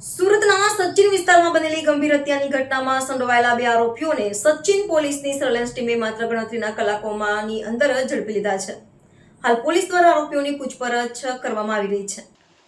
સુરતના સચિન વિસ્તારમાં બનેલી ગંભીર હત્યાની ઘટનામાં સંડોવાયેલા બે આરોપીઓને સચિન પોલીસની સર્વેલન્સ ટીમે માત્ર ગણતરીના કલાકોમાંની અંદર ઝડપી લીધા છે. હાલ પોલીસ દ્વારા આરોપીઓની પૂછપરછ કરવામાં આવી રહી છે.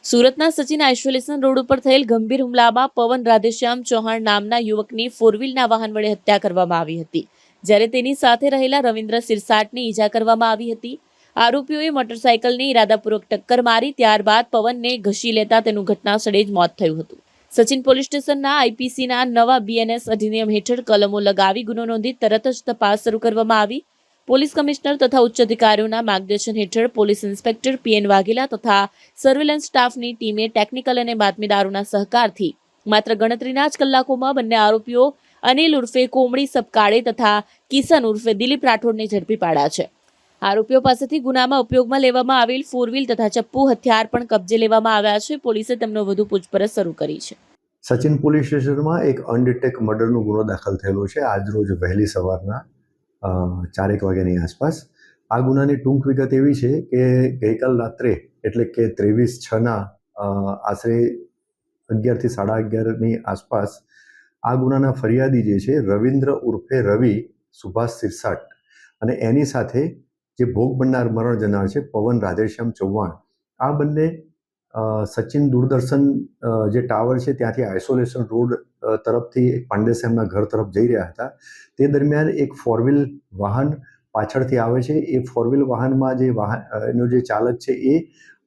સુરતના સચિન આઇસોલેશન રોડ ઉપર થયેલ ગંભીર હુમલામાં પવન રાધેશ્યામ ચૌહાણ નામના યુવકની ફોર વાહન વડે હત્યા કરવામાં આવી હતી. જ્યારે તેની સાથે રહેલા રવિન્દ્ર સિરસાટની ઈજા કરવામાં આવી હતી. આરોપીઓએ મોટરસાયકલને ઈરાદાપૂર્વક ટક્કર મારી ત્યારબાદ પવનને ઘસી લેતા તેનું ઘટના સ્થળે જ મોત થયું હતું. સચિન પોલીસ સ્ટેશનના આઈપીસીના નવા બીએનએસ અધિનિયમ હેઠળ કલમો લગાવી ગુનો નોંધી તરત જ તપાસ શરૂ કરવામાં આવી. પોલીસ કમિશનર તથા ઉચ્ચ અધિકારીઓના માર્ગદર્શન હેઠળ પોલીસ ઇન્સ્પેક્ટર પીએન વાઘેલા તથા સર્વેલન્સ સ્ટાફની ટીમે ટેકનિકલ અને બાતમીદારોના સહકારથી માત્ર ગણતરીના જ કલાકોમાં બંને આરોપીઓ અનિલ ઉર્ફે કોમડી સપકાળે તથા કિશન ઉર્ફે દિલીપ રાઠોડને ઝડપી પાડ્યા છે. આરોપીઓ પાસેથી ગુનામાં ઉપયોગમાં લેવામાં આવેલ ફોર વ્હીલ તથા ચપ્પુ, હથિયાર પણ કબજે લેવામાં આવ્યા છે. પોલીસે તેમનો વધુ પૂછપરછ શરૂ કરી છે. સચિન પોલીસ સ્ટેશનમાં એક અનડિટેક મર્ડરનો ગુનો દાખલ થયેલો છે. આજરોજ વહેલી સવારના ચારેક વાગ્યાની આસપાસ. આ ગુનાની ટૂંક વિગત એવી છે કે ગઈકાલ રાત્રે, એટલે કે ત્રેવીસ છના આશરે અગિયારથી સાડા અગિયારની આસપાસ, આ ગુનાના ફરિયાદી જે છે રવિન્દ્ર ઉર્ફે રવિ સુભાષ સિરસાટ અને એની સાથે જે ભોગ બનનાર મરણ જનાર છે પવન રાધેશ્યામ ચૌહાણ, આ બંને સચિન દૂરદર્શન જે ટાવર છે ત્યાંથી આઇસોલેશન રોડ તરફથી એક પાંડેસેમના ઘર તરફ જઈ રહ્યા હતા. તે દરમિયાન એક ફોર વાહન પાછળથી આવે છે. એ ફોર વાહનમાં જે વાહન એનો જે ચાલક છે એ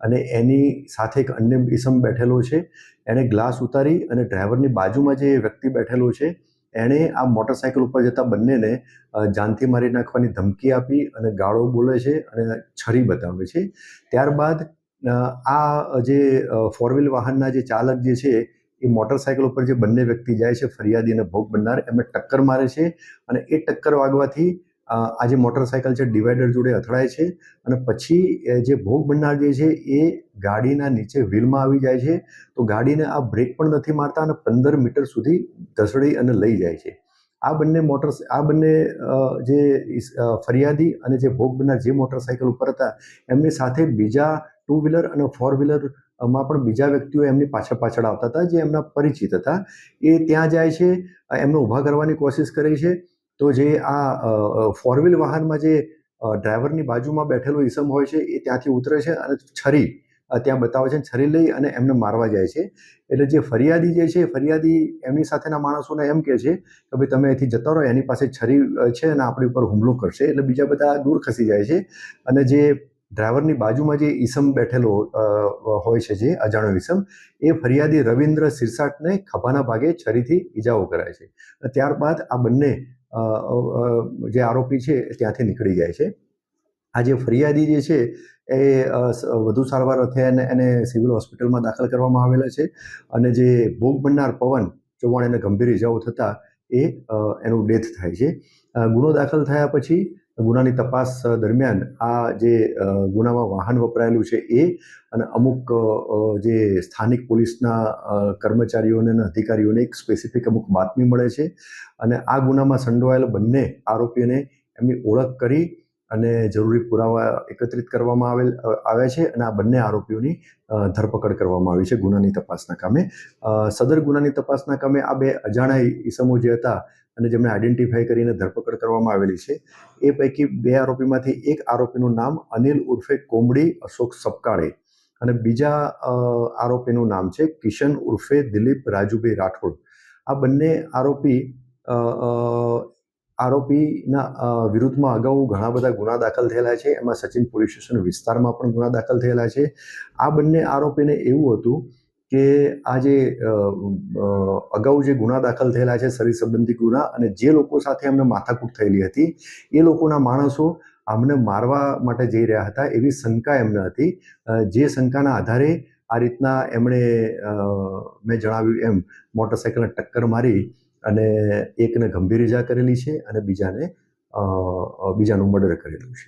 અને એની સાથે એક અન્ય ઇસમ બેઠેલો છે. એણે ગ્લાસ ઉતારી અને ડ્રાઈવરની બાજુમાં જે વ્યક્તિ બેઠેલો છે એણે આ મોટરસાયકલ ઉપર જતા બંનેને જાનથી મારી નાખવાની ધમકી આપી અને ગાળો બોલે છે અને છરી બતાવે છે. ત્યારબાદ આ જે ફોર વ્હીલ વાહનના જે ચાલક જે છે, એ મોટરસાયકલ ઉપર જે બંને વ્યક્તિ જાય છે ફરિયાદી અને ભોગ બનનાર, એમને ટક્કર મારે છે અને એ ટક્કર વાગવાથી આ જે મોટરસાયકલ છે ડિવાઈડર જોડે અથડાય છે અને પછી જે ભોગ બનનાર જે છે, એ ગાડીના નીચે વ્હીલમાં આવી જાય છે. તો ગાડીને આ બ્રેક પણ નથી મારતા અને પંદર મીટર સુધી ધસડી અને લઈ જાય છે. આ બંને મોટર, આ બંને જે ફરિયાદી અને જે ભોગ બનનાર જે મોટરસાયકલ ઉપર હતા, એમની સાથે બીજા ટુ વ્હીલર અને ફોર વ્હીલરમાં પણ બીજા વ્યક્તિઓ એમની પાછળ પાછળ આવતા હતા, જે એમના પરિચિત હતા. એ ત્યાં જાય છે એમને ઊભા કરવાની કોશિશ કરે છે. તો જે આ ફોર વ્હીલ વાહનમાં જે ડ્રાઈવરની બાજુમાં બેઠેલો ઈસમ હોય છે, એ ત્યાંથી ઉતરે છે અને છરી ત્યાં બતાવે છે છરી લઈ અને એમને મારવા જાય છે. એટલે જે ફરિયાદી જે છે, ફરિયાદી એમની સાથેના માણસોને એમ કહે છે કે ભાઈ તમે અહીંથી જતા રહો, એની પાસે છરી છે અને આપણી ઉપર હુમલો કરશે. એટલે બીજા બધા દૂર ખસી જાય છે. અને જે ડ્રાઈવરની બાજુમાં જે ઈસમ બેઠેલો હોય છે જે અજાણ્યો ઈસમ, એ ફરિયાદી રવિન્દ્ર સિરસાટને ખભાના ભાગે છરીથી ઈજાઓ કરાય છે. ત્યારબાદ આ બંને જે આરોપી છે ત્યાંથી નીકળી જાય છે. આ જે ફરિયાદી જે છે એ વધુ સારવાર અર્થે એને એને સિવિલ હોસ્પિટલમાં દાખલ કરવામાં આવેલા છે અને જે ભોગ બનનાર પવન ચૌહાણ એને ગંભીર ઇજાઓ થતાં એ એનું ડેથ થાય છે. ગુનો દાખલ થયા પછી ગુનાની તપાસ દરમિયાન આ જે ગુનામાં વાહન વપરાયેલું છે એ અને અમુક જે સ્થાનિક પોલીસના કર્મચારીઓને અને અધિકારીઓને એક સ્પેસિફિક અમુક બાતમી મળે છે અને આ ગુનામાં સંડોવાયેલા બંને આરોપીઓને એમની ઓળખ કરી અને જરૂરી પુરાવા એકત્રિત કરવામાં આવેલ, આવ્યા છે અને આ બંને આરોપીઓની ધરપકડ કરવામાં આવી છે ગુનાની તપાસના કામે. સદર ગુનાની તપાસના કામે આ બે અજાણા ઈસમો જે હતા અને જેમણે આઈડેન્ટિફાઈ કરીને ધરપકડ કરવામાં આવેલી છે, એ પૈકી બે આરોપીમાંથી એક આરોપીનું નામ અનિલ ઉર્ફે કોમડી અશોક સપકાળે અને બીજા આરોપીનું નામ છે કિશન ઉર્ફે દિલીપ રાજુભાઈ રાઠોડ. આ બંને આરોપી આરોપીના વિરુદ્ધમાં અગાઉ ઘણા બધા ગુના દાખલ થયેલા છે. એમાં સચિન પોલીસ સ્ટેશન વિસ્તારમાં પણ ગુના દાખલ થયેલા છે. આ બંને આરોપીને એવું હતું કે આ જે અગાઉ જે ગુના દાખલ થયેલા છે, શરીર સંબંધી ગુના અને જે લોકો સાથે એમને માથાકૂટ થયેલી હતી, એ લોકોના માણસો અમને મારવા માટે જઈ રહ્યા હતા એવી શંકા એમને હતી. જે શંકાના આધારે આ રીતના એમણે મેં જણાવ્યું એમ મોટરસાયકલને ટક્કર મારી અને એકને ગંભીર ઇજા કરેલી છે અને બીજાને બીજાનું મર્ડર કરેલું છે.